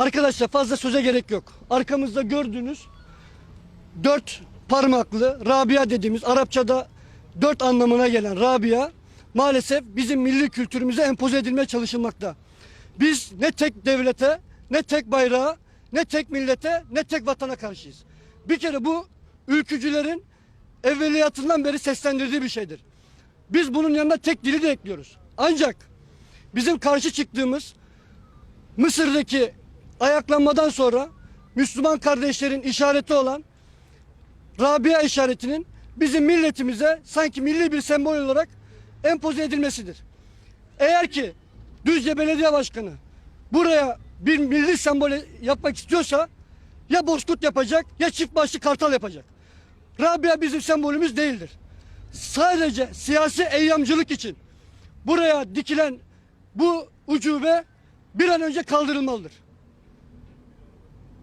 Arkadaşlar fazla söze gerek yok. Arkamızda gördüğünüz dört parmaklı Rabia dediğimiz Arapçada dört anlamına gelen Rabia maalesef bizim milli kültürümüze empoze edilmeye çalışılmakta. Biz ne tek devlete, ne tek bayrağa, ne tek millete, ne tek vatana karşıyız. Bir kere bu ülkücülerin evveliyatından beri seslendirdiği bir şeydir. Biz bunun yanına tek dili de ekliyoruz. Ancak bizim karşı çıktığımız Mısır'daki ayaklanmadan sonra Müslüman kardeşlerin işareti olan Rabia işaretinin bizim milletimize sanki milli bir sembol olarak empoze edilmesidir. Eğer ki Düzce Belediye Başkanı buraya bir milli sembol yapmak istiyorsa ya bozkurt yapacak ya çift başlı kartal yapacak. Rabia bizim sembolümüz değildir. Sadece siyasi eyyamcılık için buraya dikilen bu ucube bir an önce kaldırılmalıdır.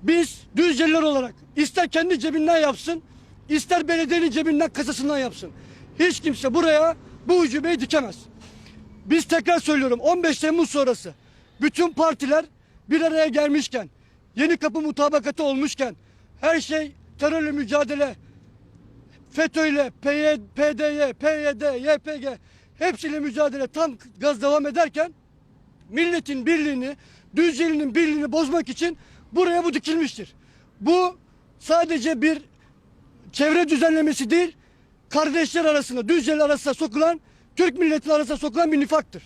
Biz Düzceliler olarak ister kendi cebinden yapsın, ister belediyenin cebinden kasasından yapsın. Hiç kimse buraya bu ucubeyi dikemez. Biz tekrar söylüyorum 15 Temmuz sonrası bütün partiler bir araya gelmişken, yeni kapı mutabakatı olmuşken, her şey terörle mücadele, FETÖ'yle, PY, PDY, PYD, YPG hepsiyle mücadele tam gaz devam ederken milletin birliğini, Düzceli'nin birliğini bozmak için buraya bu dikilmiştir. Bu sadece bir çevre düzenlemesi değil, kardeşler arasında, Düzceli arasında sokulan, Türk milleti arasında sokulan bir nifaktır.